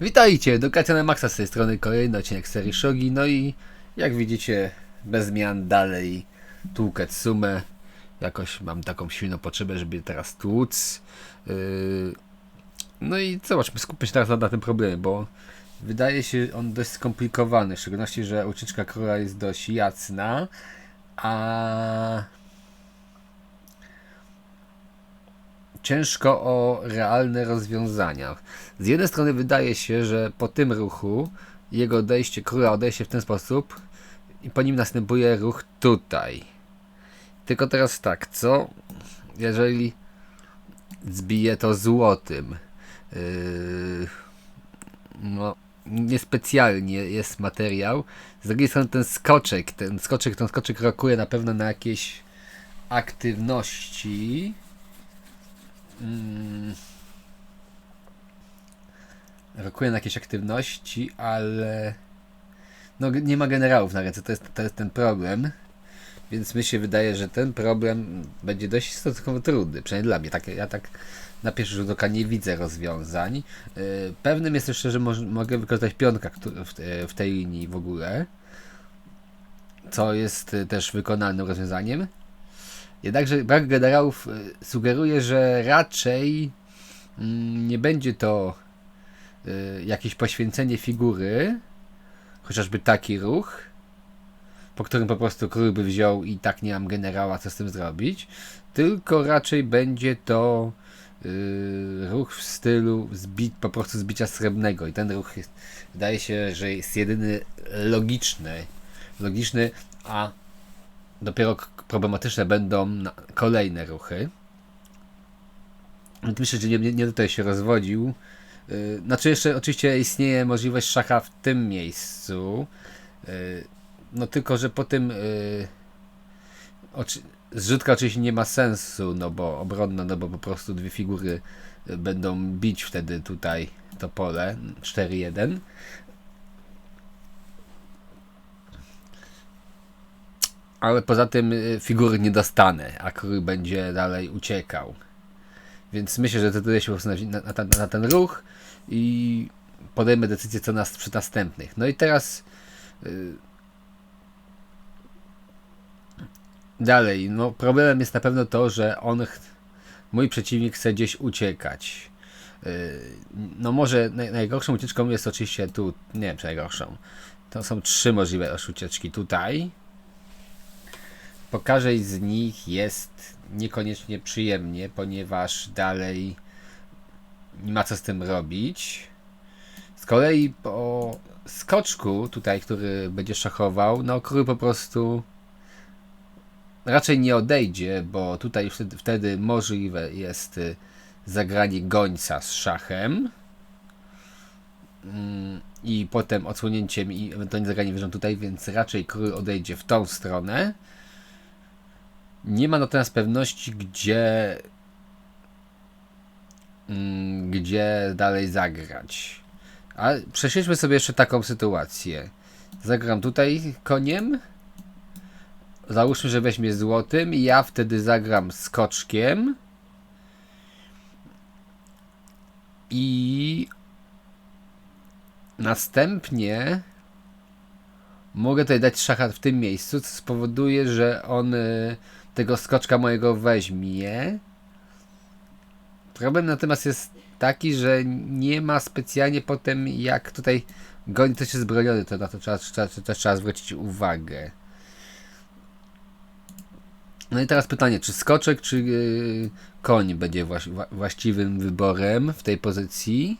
Witajcie, Edukacja na Maxa z tej strony, kolejny odcinek serii Shogi, no i jak widzicie, bez zmian dalej tłukę sumę, jakoś mam taką silną potrzebę, żeby teraz tłuc. Yy, no i zobaczmy, skupmy się teraz na, tym problemie, bo wydaje się on dość skomplikowany, w szczególności, że ucieczka króla jest dość jasna, a ciężko o realne rozwiązania. Z jednej strony wydaje się, że po tym ruchu jego odejście, króla odejście w ten sposób i po nim następuje ruch tutaj. Tylko teraz tak, co jeżeli zbije to złotym? Yy, no, niespecjalnie jest materiał. Z drugiej strony ten skoczek, ten skoczek, ten skoczek rokuje na pewno na jakieś aktywności. Mm. Rokuje na jakieś aktywności, ale no nie ma generałów na ręce, to jest, to jest ten problem. Więc mi się wydaje, że ten problem będzie dość stosunkowo trudny, przynajmniej dla mnie. Tak, ja tak na pierwszy rzut oka nie widzę rozwiązań. Yy, Pewnym jest jeszcze, że mogę wykorzystać pionka e, w tej linii w ogóle, co jest y, też wykonalnym rozwiązaniem. Jednakże brak generałów y, sugeruje, że raczej mm, nie będzie to y, jakieś poświęcenie figury, chociażby taki ruch, po którym po prostu król by wziął i tak nie mam generała, co z tym zrobić, tylko raczej będzie to y, ruch w stylu zbi po prostu zbicia srebrnego. I ten ruch jest, wydaje się, że jest jedyny logiczny, logiczny, a dopiero problematyczne będą kolejne ruchy. Myślę, że nie, nie, tutaj się rozwodził. Yy, Znaczy jeszcze oczywiście istnieje możliwość szacha w tym miejscu. Yy, No tylko, że po tym oczy, zrzutka oczywiście nie ma sensu, no bo obronna, no bo po prostu dwie figury y, będą bić wtedy tutaj to pole 4-1. Ale poza tym y, figury nie dostanę, a król będzie dalej uciekał. Więc myślę, że decyduję się po prostu na, na, na ten ruch i podejmę decyzję co nas przy następnych. No i teraz y, dalej, no problemem jest na pewno to, że on, mój przeciwnik chce gdzieś uciekać. Y, no może naj, najgorszą ucieczką jest oczywiście tu, nie wiem czy najgorszą. To są trzy możliwe ucieczki tutaj. Po każdej z nich jest niekoniecznie przyjemnie, ponieważ dalej nie ma co z tym robić. Z kolei po skoczku tutaj, który będzie szachował, no król po prostu raczej nie odejdzie, bo tutaj wtedy, wtedy możliwe jest y, zagranie gońca z szachem. Mm, I potem odsłonięciem i ewentualnie zagranie wyżą tutaj, więc raczej król odejdzie w tą stronę. Nie ma natomiast pewności, gdzie mm, gdzie dalej zagrać. A prześledźmy sobie jeszcze taką sytuację. Zagram tutaj koniem. Załóżmy, że weźmie złotym ja wtedy zagram skoczkiem. I następnie mogę tutaj dać szachat w tym miejscu, co spowoduje, że on y, tego skoczka mojego weźmie. Problem natomiast jest taki, że nie ma specjalnie potem jak tutaj goni coś zbrojony, to na to trzeba, trzeba, też trzeba zwrócić uwagę. No i teraz pytanie, czy skoczek, czy yy, koń będzie właś, właściwym wyborem w tej pozycji?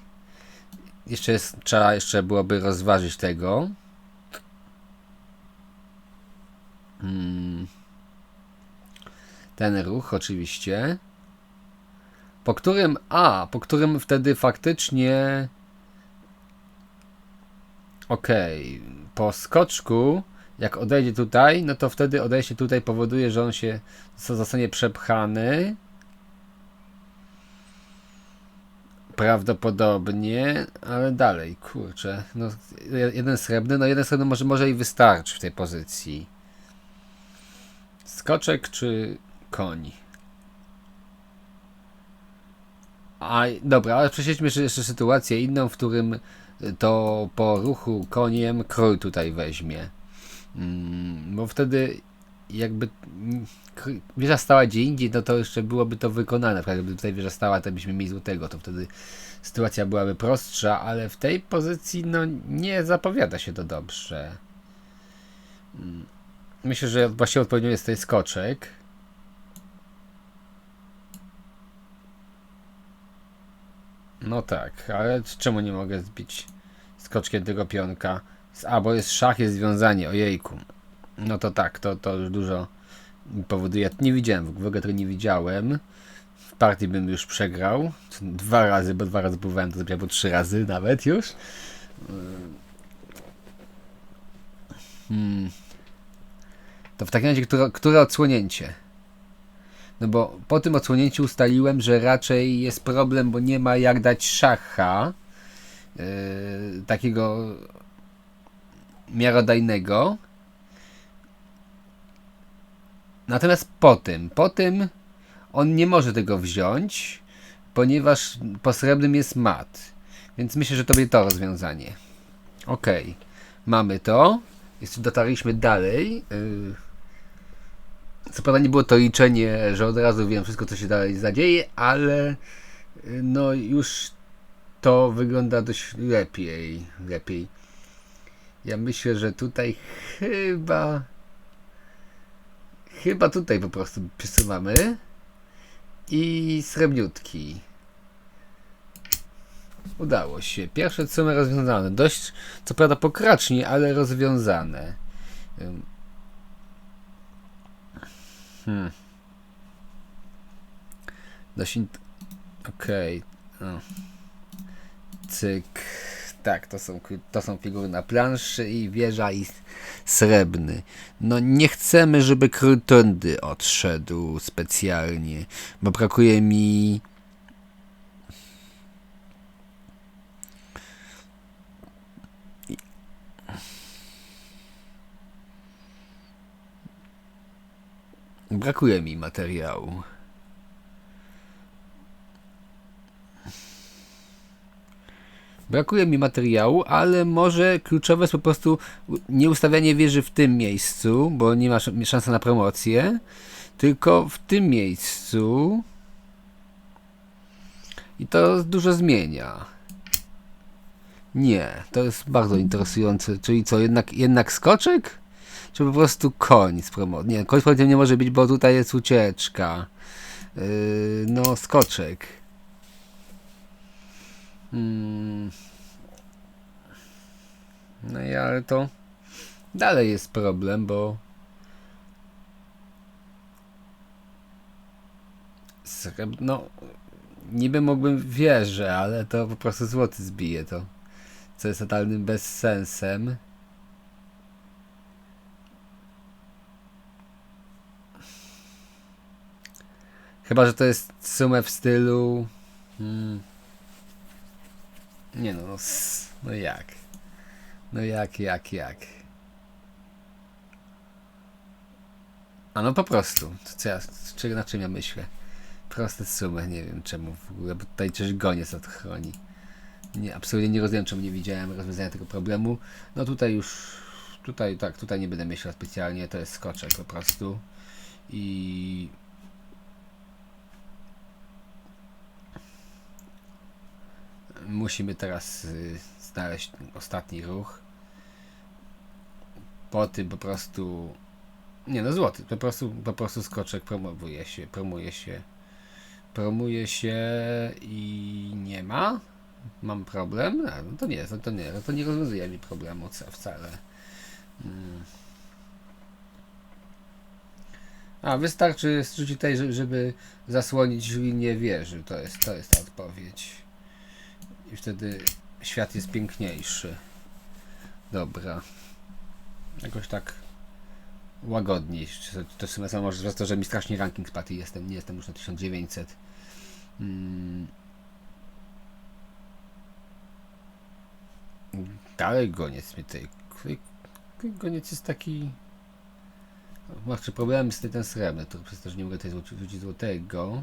Jeszcze jest, trzeba jeszcze byłoby rozważyć tego. Hmm. Ten ruch oczywiście. Po którym, a, po którym wtedy faktycznie okej, po skoczku jak odejdzie tutaj, no to wtedy odejście tutaj powoduje, że on się zo- zostanie przepchany. Prawdopodobnie, ale dalej, kurczę. No, je- jeden srebrny, no jeden srebrny może, może i wystarczy w tej pozycji. Skoczek czy koń? A dobra, ale prześledźmy jeszcze, sytuację inną, w którym to po ruchu koniem król tutaj weźmie. Mm, bo wtedy jakby mm, wieża stała gdzie indziej, no to jeszcze byłoby to wykonane. Na gdyby tutaj wieża stała, to byśmy mieli złotego, to wtedy sytuacja byłaby prostsza, ale w tej pozycji no nie zapowiada się to dobrze. Mm, Myślę, że właściwie odpowiednią jest tutaj skoczek. No tak, ale czemu nie mogę zbić skoczkiem tego pionka? A, bo jest szach, jest związanie, ojejku. No to tak, to, to już dużo powoduje. Nie widziałem, w ogóle tego nie widziałem. W partii bym już przegrał. Dwa razy, bo dwa razy próbowałem to zrobić, albo trzy razy nawet już. Hmm. To w takim razie, które, które odsłonięcie? No bo po tym odsłonięciu ustaliłem, że raczej jest problem, bo nie ma jak dać szacha yy, takiego miarodajnego. Natomiast po tym, po tym on nie może tego wziąć, ponieważ po srebrnym jest mat. Więc myślę, że to będzie to rozwiązanie. Ok, mamy to. Jeszcze dotarliśmy dalej. Yy, co prawda nie było to liczenie, że od razu wiem wszystko, co się dalej zadzieje, ale y, no już to wygląda dość lepiej. Lepiej. Ja myślę, że tutaj chyba chyba tutaj po prostu przesuwamy i srebrniutki. Udało się. Pierwsze sumy rozwiązane. Dość, co prawda pokraczni, ale rozwiązane. Hmm. Dość. int- Okej. O. Cyk. Tak, to są, to są figury na planszy i wieża i srebrny. No nie chcemy, żeby król tędy odszedł specjalnie, bo brakuje mi... Brakuje mi materiału. Brakuje mi materiału, ale może kluczowe jest po prostu nie ustawianie wieży w tym miejscu, bo nie ma sz- szansy na promocję, tylko w tym miejscu. I to dużo zmienia. Nie, to jest bardzo interesujące. Czyli co, jednak, jednak skoczek? Czy po prostu koń z? Nie, koń z promocją nie może być, bo tutaj jest ucieczka. Yy, no, skoczek. Hmm. No i ale to dalej jest problem, bo no niby mógłbym wierzę, ale to po prostu złoty zbije to, co jest totalnym bezsensem. Chyba, że to jest sumę w stylu hmm. Nie no, no, no jak? No jak, jak, jak? A no po prostu. To Co ja, czy, na czym ja myślę? Proste sumy, nie wiem czemu w ogóle, bo tutaj coś goniec odchroni. Nie, absolutnie nie rozumiem, czemu nie widziałem rozwiązania tego problemu. No tutaj już, tutaj tak, tutaj nie będę myślał specjalnie, to jest skoczek po prostu. I musimy teraz y, znaleźć ostatni ruch. Po tym po prostu. Nie no, złoty. Po prostu, po prostu skoczek promowuje się, promuje się. Promuje się i nie ma. Mam problem. A, no to nie, to, to nie, no to nie rozwiązuje mi problemu ca- wcale. Mm. A, wystarczy rzucić tutaj, żeby- żeby zasłonić linię wieży. To jest, to jest ta odpowiedź. I wtedy świat jest piękniejszy. Dobra. Jakoś tak łagodniej. To w sumie samo może to, że mi strasznie ranking spadł i jestem, nie jestem już na 1900. Mm. Dalej goniec mnie tutaj. Goniec jest taki... Ma jeszcze problemy z tym srebrny, to przez to, że nie mogę tutaj rzucić złotego.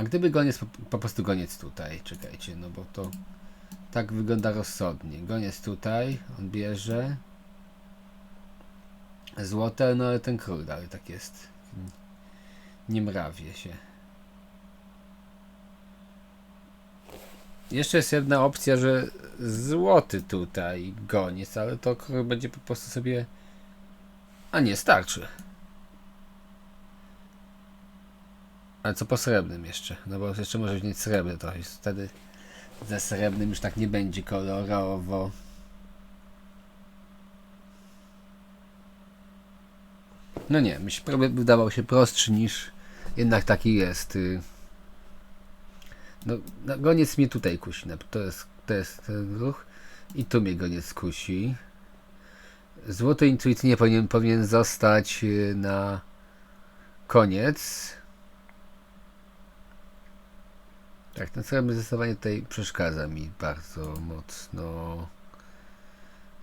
A gdyby goniec, po, po prostu goniec tutaj, czekajcie, no bo to tak wygląda rozsądnie. Goniec tutaj, on bierze złote, no ale ten król dalej tak jest. Nie mrawie się. Jeszcze jest jedna opcja, że złoty tutaj goniec, ale to król będzie po prostu sobie... A nie, starczy. Ale co po srebrnym jeszcze? No bo jeszcze może wziąć srebrny, jest wtedy ze srebrnym już tak nie będzie kolorowo. No nie, myślę, problem wydawał się prostszy niż jednak taki jest. y. No, no goniec mnie tutaj kusi, no, to jest, to jest ten ruch i tu mnie goniec kusi. Złoty intuicyjnie powinien, powinien zostać y, na koniec. Tak, ten srebrny zdecydowanie tutaj przeszkadza mi bardzo mocno.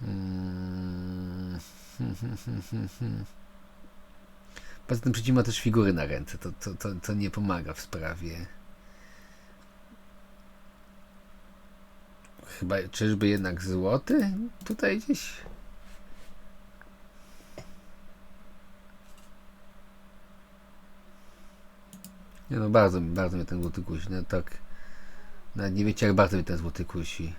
Mm. Poza tym przeciw ma też figury na ręce, to, to, to, to nie pomaga w sprawie. Chyba, czyżby jednak złoty tutaj gdzieś? Nie no, bardzo, bardzo mnie ten złoty kusi. No tak, nawet nie wiecie jak bardzo mnie ten złoty kusi.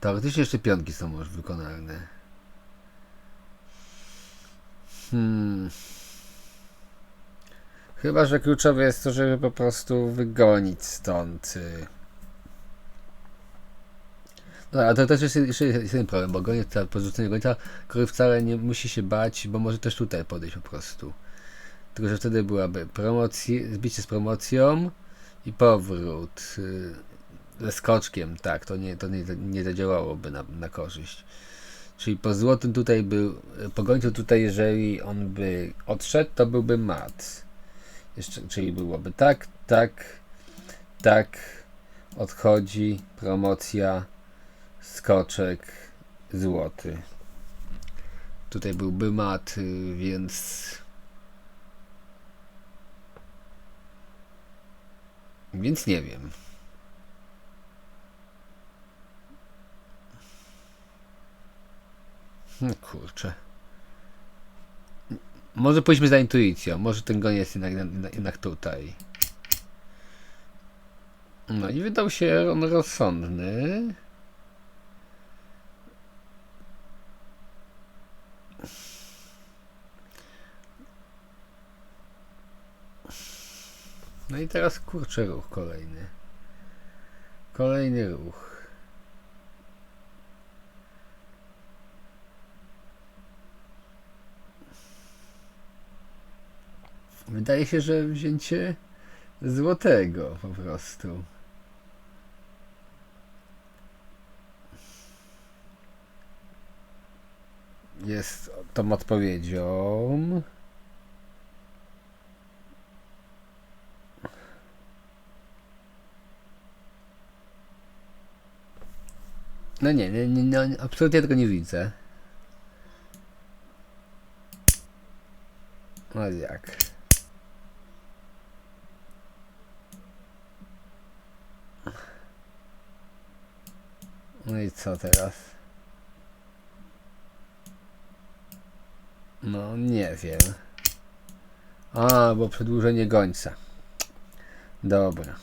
Teoretycznie jeszcze pionki są już wykonalne. Hmm. Chyba, że kluczowe jest to, żeby po prostu wygonić stąd. Y. No, a to też jest jeszcze jeden problem, bo goniec, ta- po rzuceniu gońca, który wcale nie musi się bać, bo może też tutaj podejść po prostu. Tylko, że wtedy byłaby promocji, zbicie z promocją i powrót. y, Ze skoczkiem, tak, to nie, to nie, nie zadziałałoby na, na korzyść. Czyli po złotym tutaj był, po gońcu tutaj, jeżeli on by odszedł, to byłby mat. Jeszcze, czyli byłoby tak, tak, tak, odchodzi, promocja, skoczek, złoty. Tutaj byłby mat, więc... Więc nie wiem. Hmm, Kurczę. Może pójdźmy za intuicją. Może ten goniec jednak, jednak tutaj. No i wydał się on rozsądny. No i teraz kurczę ruch kolejny. Kolejny ruch. Wydaje się, że wzięcie złotego po prostu. Jest tą odpowiedzią. No nie, nie, nie, nie absolutnie tego nie widzę. No jak? No i co teraz? No nie wiem. A, bo przedłużenie gońca. Dobra.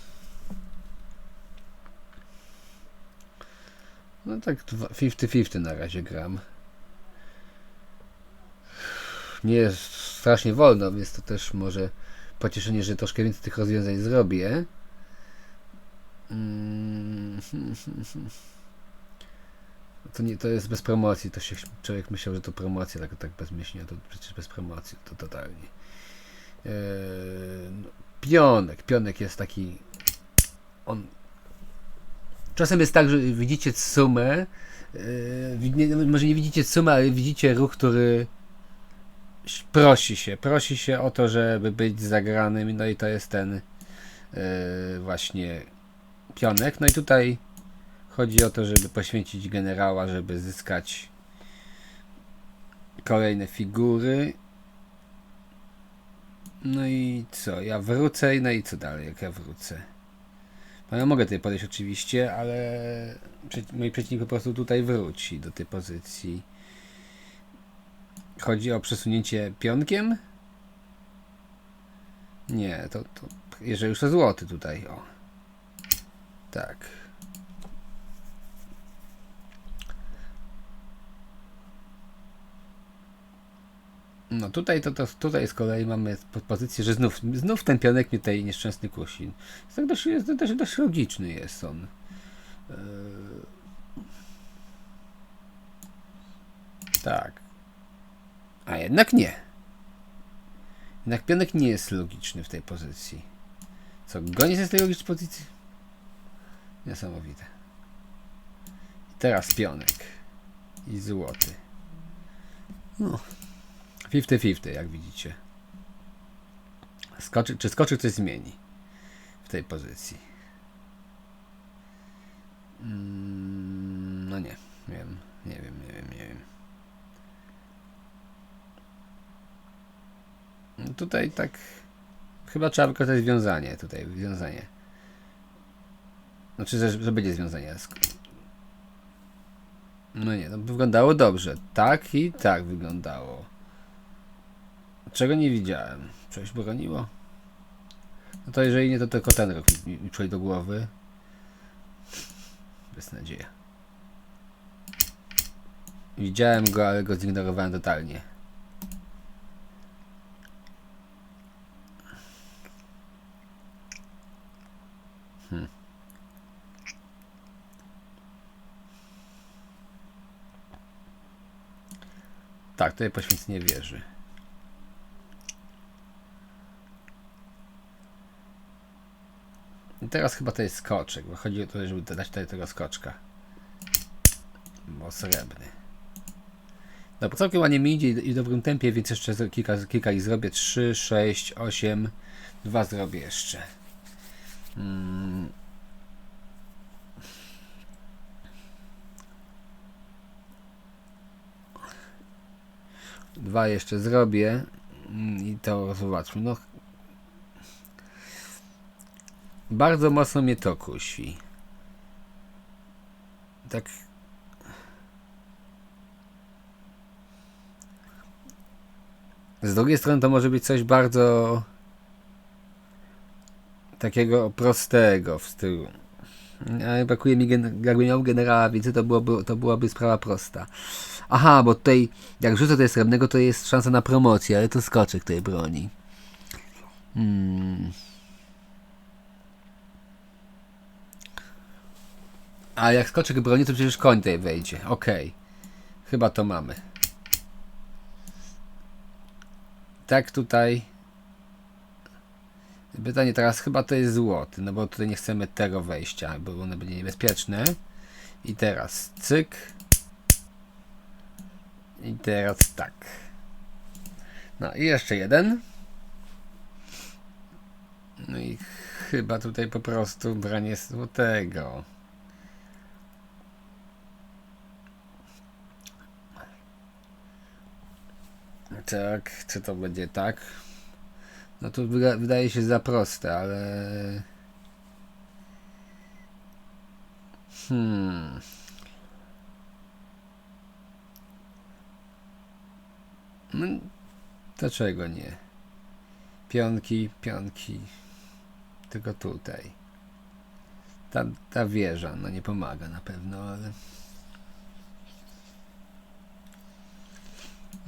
No tak dwa- 50-50 na razie gram. Nie jest strasznie wolno, więc to też może pocieszenie, że troszkę więcej tych rozwiązań zrobię. Mm, To nie, to jest bez promocji, to się człowiek myślał, że to promocja, tak, tak bezmyślnie, to przecież bez promocji, to totalnie. Eee, no, pionek, pionek jest taki, on, czasem jest tak, że widzicie sumę, wi- nie, może nie widzicie sumę, ale widzicie ruch, który prosi się, prosi się o to, żeby być zagranym, no i to jest ten eee, właśnie pionek, no i tutaj Chodzi o to, żeby poświęcić generała, żeby zyskać kolejne figury. No i co? Ja wrócę, no i co dalej, jak ja wrócę? No ja mogę tutaj podejść oczywiście, ale mój przeciwnik po prostu tutaj wróci do tej pozycji. Chodzi o przesunięcie pionkiem? Nie, to, to jeżeli już to złoty tutaj, o. Tak. No tutaj to, to tutaj z kolei mamy po- pozycję, że znów, znów ten pionek mnie tutaj nieszczęsny kusi. Jest tak dość, jest dość, dość logiczny jest on. Eee, Tak. A jednak nie. Jednak pionek nie jest logiczny w tej pozycji. Co, goniec jest w tej logicznej pozycji? Niesamowite. I teraz pionek. I złoty. No. 50-50, jak widzicie. Skoczy, czy skoczy coś zmieni w tej pozycji? Mm, no nie, wiem, nie wiem, nie wiem, nie wiem. No Tutaj tak chyba trzeba wykorzystać związanie tutaj, związanie. Znaczy, że, że będzie związanie. No nie, no wyglądało dobrze. Tak i tak wyglądało. Czego nie widziałem? Coś broniło? No to jeżeli nie, to tylko ten rok mi, mi do głowy. Beznadzieja. Widziałem go, ale go zignorowałem totalnie. Hmm. Tak, tutaj poświęcenie wieży. Teraz chyba to jest skoczek, bo chodzi o to, żeby dać tutaj tego skoczka. Bo srebrny. No, całkiem ładnie mi idzie i w dobrym tempie, więc jeszcze kilka, kilka ich zrobię. 3, 6, 8, 2 zrobię jeszcze. Mm. Dwa jeszcze zrobię Mm, i to zobaczmy. No, bardzo mocno mnie to kusi. Tak. Z drugiej strony to może być coś bardzo takiego prostego w stylu. Ale brakuje mi, jakby miał generała więcej, to, byłoby, to byłaby sprawa prosta. Aha, bo tutaj jak rzucę tutaj srebrnego, to jest szansa na promocję, ale to skoczek tej broni. Hmm. A jak skoczek broni, to przecież koń tutaj wejdzie. Okej. Chyba to mamy. Tak tutaj. Pytanie teraz chyba to jest złoty, no bo tutaj nie chcemy tego wejścia, bo one będzie niebezpieczne. I teraz cyk. I teraz tak. No i jeszcze jeden. No i chyba tutaj po prostu branie złotego. Tak, czy to będzie tak? No to wyda- wydaje się za proste, ale. Hmm. No, dlaczego nie? Pionki, pionki. Tylko tutaj. Ta, ta wieża, no nie pomaga na pewno, ale.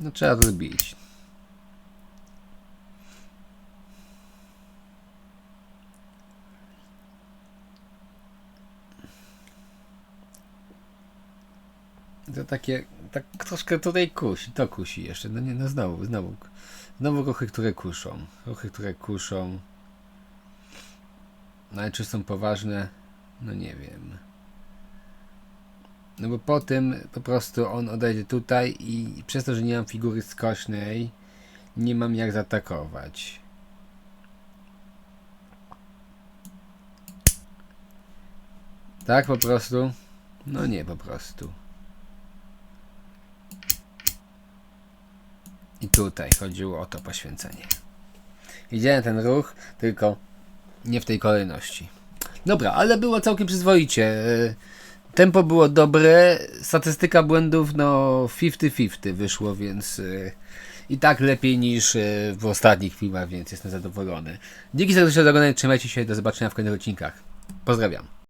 No trzeba to zbić. To takie, tak troszkę tutaj kusi, to kusi jeszcze, no nie, no znowu, znowu, znowu ruchy, które kuszą, ruchy, które kuszą, no ale czy są poważne, no nie wiem. No bo po tym po prostu on odejdzie tutaj i przez to, że nie mam figury skośnej, nie mam jak zaatakować. Tak po prostu? No nie po prostu. I tutaj chodziło o to poświęcenie. Widziałem ten ruch, tylko nie w tej kolejności. Dobra, ale było całkiem przyzwoicie. Tempo było dobre, statystyka błędów no 50-50 wyszło, więc e, i tak lepiej niż e, w ostatnich filmach, więc jestem zadowolony. Dzięki za oglądanie, trzymajcie się, do zobaczenia w kolejnych odcinkach. Pozdrawiam.